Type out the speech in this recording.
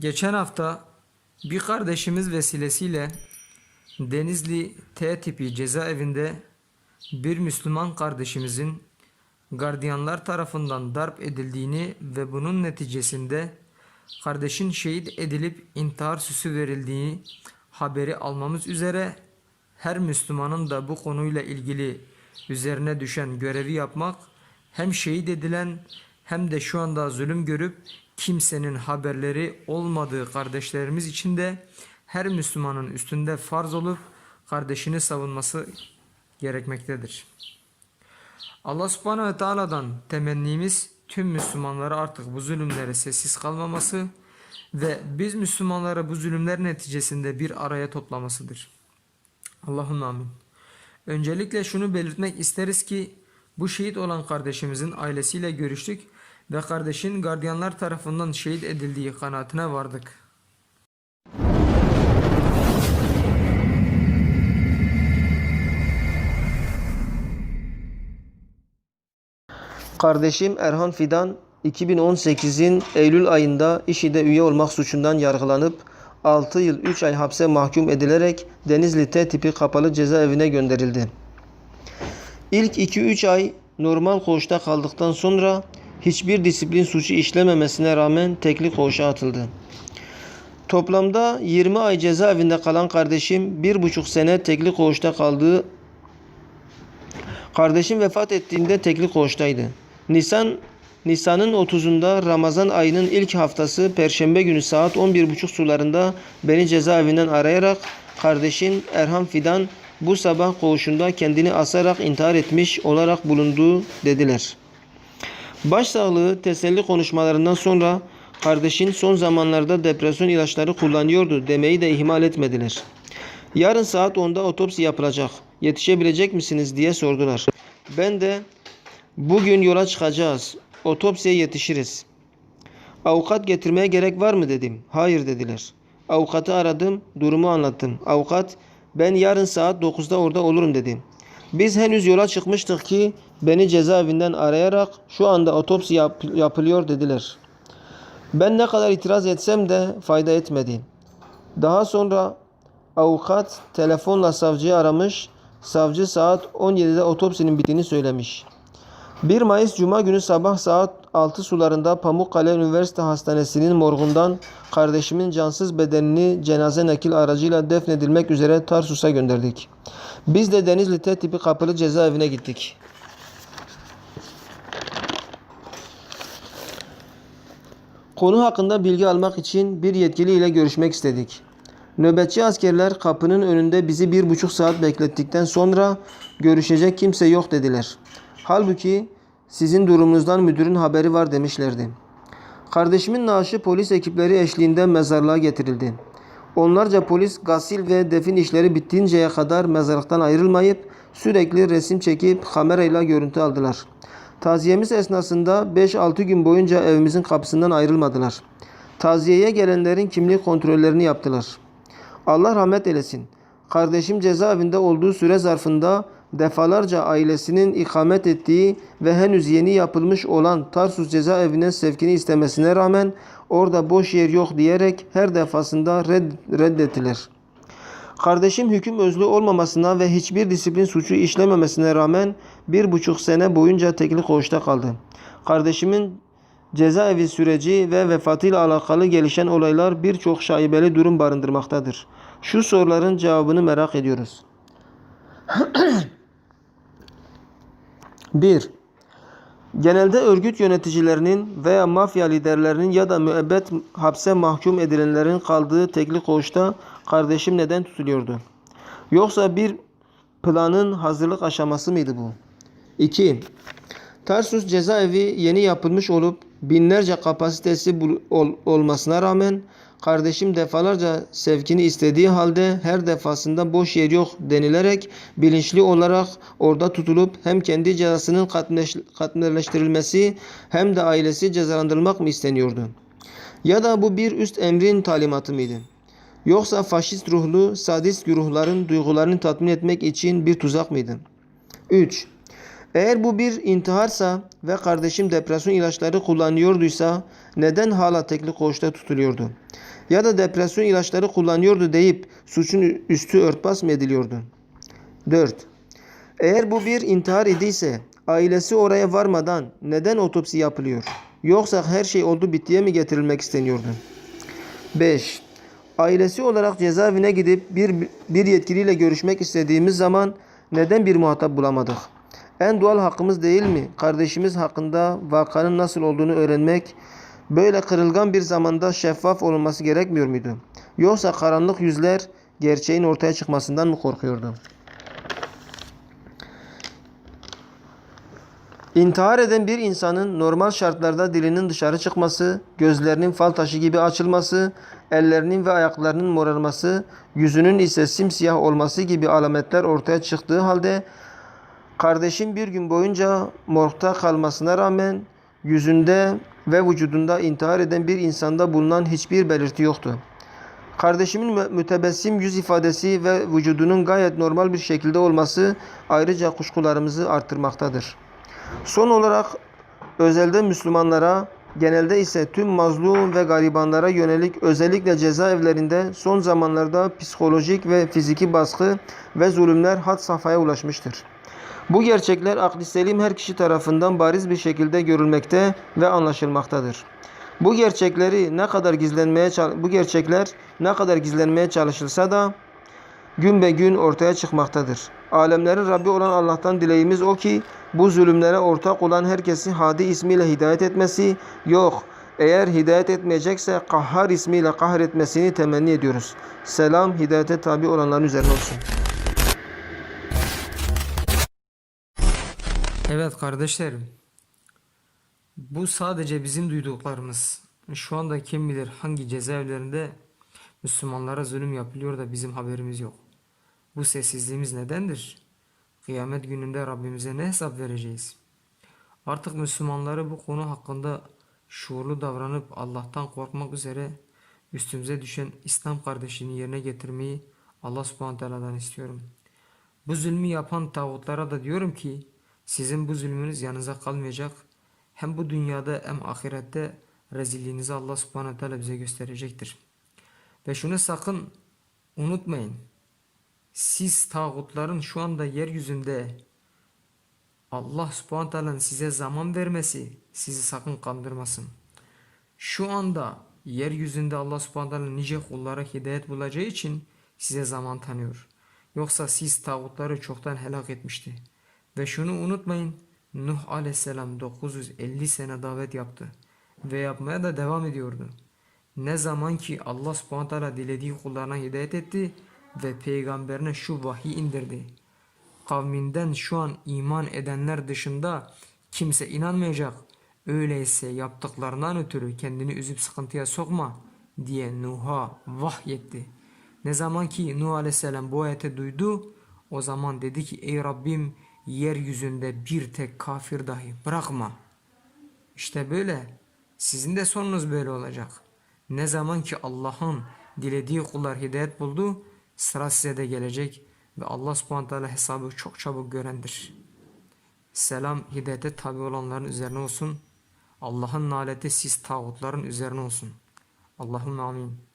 Geçen hafta bir kardeşimiz vesilesiyle Denizli T tipi cezaevinde bir Müslüman kardeşimizin gardiyanlar tarafından darp edildiğini ve bunun neticesinde kardeşin şehit edilip intihar süsü verildiği haberi almamız üzere her Müslümanın da bu konuyla ilgili üzerine düşen görevi yapmak hem şehit edilen hem de şu anda zulüm görüp kimsenin haberleri olmadığı kardeşlerimiz için de her Müslümanın üstünde farz olup kardeşini savunması gerekmektedir. Allah subhanehu ve teala'dan temennimiz tüm Müslümanlara artık bu zulümlere sessiz kalmaması ve biz Müslümanları bu zulümler neticesinde bir araya toplamasıdır. Allah'ın amin. Öncelikle şunu belirtmek isteriz ki bu şehit olan kardeşimizin ailesiyle görüştük ve kardeşin gardiyanlar tarafından şehit edildiği kanaatine vardık. Kardeşim Erhan Fidan 2018'in Eylül ayında IŞİD'e üye olmak suçundan yargılanıp 6 yıl 3 ay hapse mahkum edilerek Denizli T tipi kapalı cezaevine gönderildi. İlk 2-3 ay normal koğuşta kaldıktan sonra hiçbir disiplin suçu işlememesine rağmen tekli koğuşa atıldı. Toplamda 20 ay cezaevinde kalan kardeşim 1,5 sene tekli koğuşta kaldığı Kardeşim vefat ettiğinde tekli koğuştaydı. Nisan Nisan'ın 30'unda Ramazan ayının ilk haftası Perşembe günü saat 11.30 sularında beni cezaevinden arayarak kardeşin Erhan Fidan bu sabah koğuşunda kendini asarak intihar etmiş olarak bulunduğu dediler. Başsağlığı teselli konuşmalarından sonra kardeşin son zamanlarda depresyon ilaçları kullanıyordu demeyi de ihmal etmediler. Yarın saat 10'da otopsi yapılacak. Yetişebilecek misiniz diye sordular. Ben de bugün yola çıkacağız. Otopsiye yetişiriz. Avukat getirmeye gerek var mı dedim. Hayır dediler. Avukatı aradım, durumu anlattım. Avukat ben yarın saat 9'da orada olurum dedi. Biz henüz yola çıkmıştık ki beni cezaevinden arayarak şu anda otopsi yap- yapılıyor dediler. Ben ne kadar itiraz etsem de fayda etmedi. Daha sonra avukat telefonla savcıyı aramış. Savcı saat 17'de otopsinin bittiğini söylemiş. 1 Mayıs Cuma günü sabah saat 6 sularında Pamukkale Üniversite Hastanesi'nin morgundan kardeşimin cansız bedenini cenaze nakil aracıyla defnedilmek üzere Tarsus'a gönderdik. Biz de Denizli T tipi kapalı cezaevine gittik. Konu hakkında bilgi almak için bir yetkili ile görüşmek istedik. Nöbetçi askerler kapının önünde bizi bir buçuk saat beklettikten sonra görüşecek kimse yok dediler. Halbuki sizin durumunuzdan müdürün haberi var demişlerdi. Kardeşimin naaşı polis ekipleri eşliğinde mezarlığa getirildi. Onlarca polis gasil ve defin işleri bittinceye kadar mezarlıktan ayrılmayıp sürekli resim çekip kamerayla görüntü aldılar. Taziyemiz esnasında 5-6 gün boyunca evimizin kapısından ayrılmadılar. Taziyeye gelenlerin kimlik kontrollerini yaptılar. Allah rahmet eylesin. Kardeşim cezaevinde olduğu süre zarfında defalarca ailesinin ikamet ettiği ve henüz yeni yapılmış olan Tarsus cezaevine sevkini istemesine rağmen orada boş yer yok diyerek her defasında red, reddettiler. Kardeşim hüküm özlü olmamasına ve hiçbir disiplin suçu işlememesine rağmen bir buçuk sene boyunca tekli koğuşta kaldı. Kardeşimin cezaevi süreci ve vefatıyla alakalı gelişen olaylar birçok şaibeli durum barındırmaktadır. Şu soruların cevabını merak ediyoruz. 1. Genelde örgüt yöneticilerinin veya mafya liderlerinin ya da müebbet hapse mahkum edilenlerin kaldığı tekli koğuşta kardeşim neden tutuluyordu? Yoksa bir planın hazırlık aşaması mıydı bu? 2. Tarsus cezaevi yeni yapılmış olup binlerce kapasitesi olmasına rağmen kardeşim defalarca sevkini istediği halde her defasında boş yer yok denilerek bilinçli olarak orada tutulup hem kendi cezasının katmerleş- katmerleştirilmesi hem de ailesi cezalandırılmak mı isteniyordu? Ya da bu bir üst emrin talimatı mıydı? Yoksa faşist ruhlu sadist güruhların duygularını tatmin etmek için bir tuzak mıydı? 3. Eğer bu bir intiharsa ve kardeşim depresyon ilaçları kullanıyorduysa neden hala tekli koğuşta tutuluyordu? Ya da depresyon ilaçları kullanıyordu deyip suçun üstü örtbas mı ediliyordu? 4. Eğer bu bir intihar idiyse ailesi oraya varmadan neden otopsi yapılıyor? Yoksa her şey oldu bittiye mi getirilmek isteniyordu? 5. Ailesi olarak cezaevine gidip bir, bir yetkiliyle görüşmek istediğimiz zaman neden bir muhatap bulamadık? En doğal hakkımız değil mi? Kardeşimiz hakkında vakanın nasıl olduğunu öğrenmek, böyle kırılgan bir zamanda şeffaf olunması gerekmiyor muydu? Yoksa karanlık yüzler gerçeğin ortaya çıkmasından mı korkuyordu? İntihar eden bir insanın normal şartlarda dilinin dışarı çıkması, gözlerinin fal taşı gibi açılması, ellerinin ve ayaklarının morarması, yüzünün ise simsiyah olması gibi alametler ortaya çıktığı halde kardeşim bir gün boyunca morgda kalmasına rağmen yüzünde ve vücudunda intihar eden bir insanda bulunan hiçbir belirti yoktu. Kardeşimin mü- mütebessim yüz ifadesi ve vücudunun gayet normal bir şekilde olması ayrıca kuşkularımızı arttırmaktadır. Son olarak özelde Müslümanlara, genelde ise tüm mazlum ve garibanlara yönelik özellikle cezaevlerinde son zamanlarda psikolojik ve fiziki baskı ve zulümler had safhaya ulaşmıştır. Bu gerçekler akli selim her kişi tarafından bariz bir şekilde görülmekte ve anlaşılmaktadır. Bu gerçekleri ne kadar gizlenmeye bu gerçekler ne kadar gizlenmeye çalışılsa da gün be gün ortaya çıkmaktadır. Alemlerin Rabbi olan Allah'tan dileğimiz o ki bu zulümlere ortak olan herkesi Hadi ismiyle hidayet etmesi yok. Eğer hidayet etmeyecekse Kahhar ismiyle kahretmesini temenni ediyoruz. Selam hidayete tabi olanların üzerine olsun. Evet kardeşlerim. Bu sadece bizim duyduklarımız. Şu anda kim bilir hangi cezaevlerinde Müslümanlara zulüm yapılıyor da bizim haberimiz yok. Bu sessizliğimiz nedendir? Kıyamet gününde Rabbimize ne hesap vereceğiz? Artık Müslümanları bu konu hakkında şuurlu davranıp Allah'tan korkmak üzere üstümüze düşen İslam kardeşliğini yerine getirmeyi Allah subhanahu istiyorum. Bu zulmü yapan tağutlara da diyorum ki sizin bu zulmünüz yanınıza kalmayacak. Hem bu dünyada hem ahirette rezilliğinizi Allah subhanahu teala bize gösterecektir. Ve şunu sakın unutmayın. Siz tağutların şu anda yeryüzünde Allah subhanahu teala'nın size zaman vermesi sizi sakın kandırmasın. Şu anda yeryüzünde Allah subhanahu teala nice kullara hidayet bulacağı için size zaman tanıyor. Yoksa siz tağutları çoktan helak etmişti. Ve şunu unutmayın. Nuh aleyhisselam 950 sene davet yaptı. Ve yapmaya da devam ediyordu. Ne zaman ki Allah subhanahu dilediği kullarına hidayet etti ve peygamberine şu vahiy indirdi. Kavminden şu an iman edenler dışında kimse inanmayacak. Öyleyse yaptıklarından ötürü kendini üzüp sıkıntıya sokma diye Nuh'a vahyetti. Ne zaman ki Nuh aleyhisselam bu ayeti duydu o zaman dedi ki ey Rabbim yeryüzünde bir tek kafir dahi bırakma. İşte böyle. Sizin de sonunuz böyle olacak. Ne zaman ki Allah'ın dilediği kullar hidayet buldu, sıra size de gelecek ve Allah subhanahu teala hesabı çok çabuk görendir. Selam hidayete tabi olanların üzerine olsun. Allah'ın naleti siz tağutların üzerine olsun. Allahümme amin.